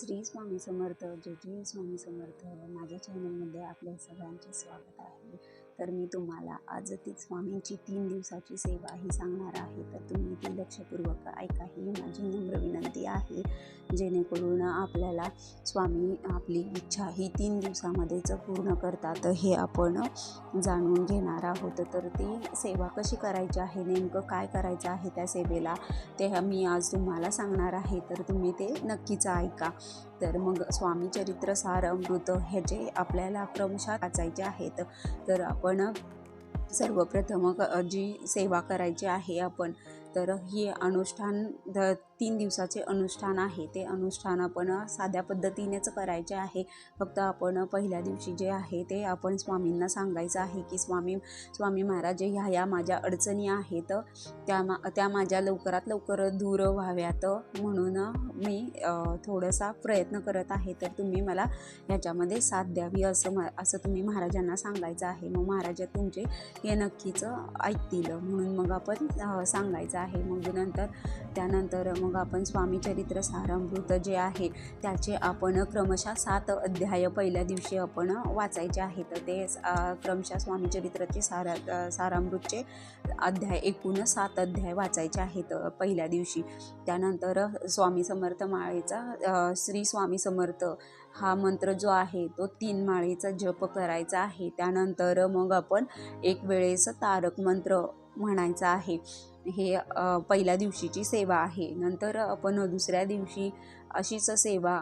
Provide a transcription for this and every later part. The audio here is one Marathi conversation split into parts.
श्री स्वामी समर्थ जय स्वामी समर्थ माझ्या चॅनलमध्ये आपल्या सगळ्यांचे स्वागत आहे. तर मी तुम्हाला आज ती स्वामींची तीन दिवसाची सेवा ही सांगणार आहे. तर तुम्ही ती लक्षपूर्वक ऐका. ही माझी नम्र विनंती आहे. जेणेकरून आपल्याला स्वामी आपली इच्छा ही तीन दिवसामध्येच पूर्ण करतात हे आपण जाणून घेणार आहोत. तर ती सेवा कशी करायची आहे? नेमकं काय करायचं आहे त्या सेवेला? ते मी आज तुम्हाला सांगणार आहे. तर तुम्ही ते नक्कीच ऐका. तर मग स्वामी चरित्र सार अमृत ह्याचे आपल्याला क्रमशः वाचायचे आहेत तर आपण सर्वप्रथम जी सेवा करायची आहे आपण तर ही अनुष्ठान द तीन दिवसाचे अनुष्ठान आहे. ते अनुष्ठान आपण साध्या पद्धतीनेच करायचे आहे. फक्त आपण पहिल्या दिवशी जे आहे ते आपण स्वामींना सांगायचं आहे की स्वामी स्वामी महाराज ह्या ह्या माझ्या अडचणी आहेत. त्या मा त्या माझ्या लवकरात लवकर दूर व्हाव्यात. म्हणून मी थोडासा प्रयत्न करत आहे. तर तुम्ही मला ह्याच्यामध्ये साथ द्यावी असं म असं तुम्ही महाराजांना सांगायचं आहे. मग महाराज तुमचे हे नक्कीच ऐकतील. म्हणून मग आपण सांगायचं आहे. मग नंतर त्यानंतर मग आपण स्वामी चरित्र सारामृत जे आहे त्याचे आपण क्रमशः सात अध्याय पहिल्या दिवशी आपण वाचायचे आहेत. तर ते क्रमशः स्वामी चरित्राचे सारा सारामृतचे अध्याय एकूण सात अध्याय वाचायचे आहेत पहिल्या दिवशी. त्यानंतर स्वामी समर्थ माळेचा श्री स्वामी समर्थ हा मंत्र जो आहे तो तीन माळेचा जप करायचा आहे. त्यानंतर मग आपण एक वेळेस तारक मंत्र म्हणायचा आहे. हे पहिल्या दिवशीची सेवा आहे. नंतर आपण दुसऱ्या दिवशी अशीच सेवा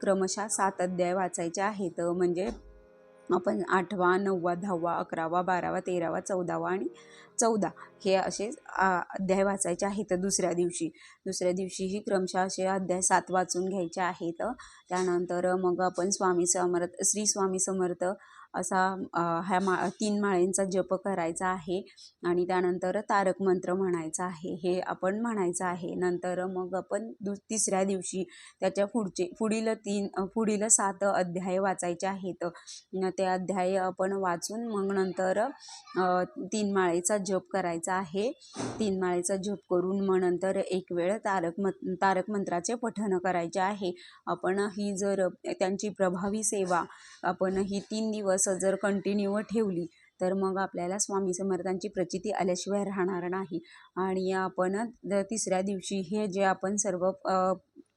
क्रमशः सात अध्याय वाचायचे आहेत. म्हणजे आपण आठवा नववा दहावा अकरावा बारावा तेरावा चौदावा आणि चौदा हे असे अध्याय वाचायचे आहेत दुसऱ्या दिवशी. दुसऱ्या दिवशीही क्रमशः असे अध्याय सात वाचून घ्यायचे आहेत. त्यानंतर मग आपण स्वामी समर्थ श्री स्वामी समर्थ असा ह्या मा तीन माळेंचा जप करायचा आहे आणि त्यानंतर तारक मंत्र म्हणायचा आहे. हे आपण म्हणायचं आहे. नंतर मग आपण दु तिसऱ्या दिवशी त्याच्या पुढचे पुढील तीन पुढील सात अध्याय वाचायचे आहेत. न ते अध्याय आपण वाचून मग नंतर तीन माळेचा जप करायचा आहे. तीन माळेचा जप करून मग नंतर एक वेळ तारक म तारक मंत्राचे पठण करायचे आहे. आपण ही जर त्यांची प्रभावी सेवा आपण ही तीन दिवस जर कंटिन्यू ठेवली तर मग आपल्याला स्वामी समर्थांची प्रचिती आल्याशिवाय राहणार नाही. आणि आपण तिसऱ्या दिवशी हे जे आपण सर्व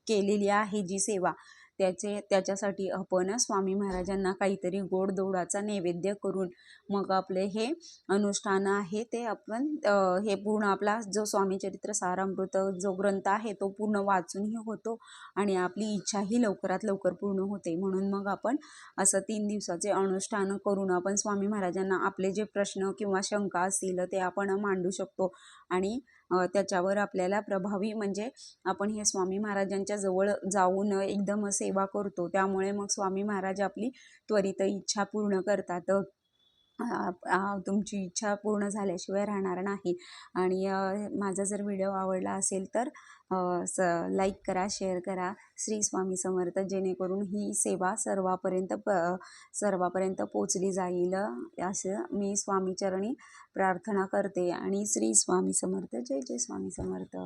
केलेली आहे जी सेवा त्याचे त्याच्यासाठी आपण स्वामी महाराजांना काहीतरी गोडधोडाचा नैवेद्य करून मग आपले हे अनुष्ठान आहे ते आपण हे पूर्ण आपला जो स्वामीचरित्र सारामृत जो ग्रंथ आहे तो पूर्ण वाचूनही होतो आणि आपली इच्छाही लवकरात लवकर पूर्ण होते. म्हणून मग आपण असं तीन दिवसाचे अनुष्ठान करून आपण स्वामी महाराजांना आपले जे प्रश्न किंवा शंका असतील ते आपण मांडू शकतो आणि त्याच्यावर आपल्याला प्रभावी म्हणजे आपण हे स्वामी महाराजांच्या जवळ जाऊन एकदम सेवा करतो. त्यामुळे मग स्वामी महाराज आपली त्वरित इच्छा पूर्ण करतात. तुमची इच्छा पूर्ण झाल्याशिवाय राहणार नाही. आणि माझा जर व्हिडिओ आवडला असेल तर स लाईक करा शेअर करा. श्री स्वामी समर्थ जेणेकरून ही सेवा सर्वापर्यंत प सर्वापर्यंत पोचली जाईल असं मी स्वामीचरणी प्रार्थना करते. आणि श्री स्वामी समर्थ जय जय स्वामी समर्थ.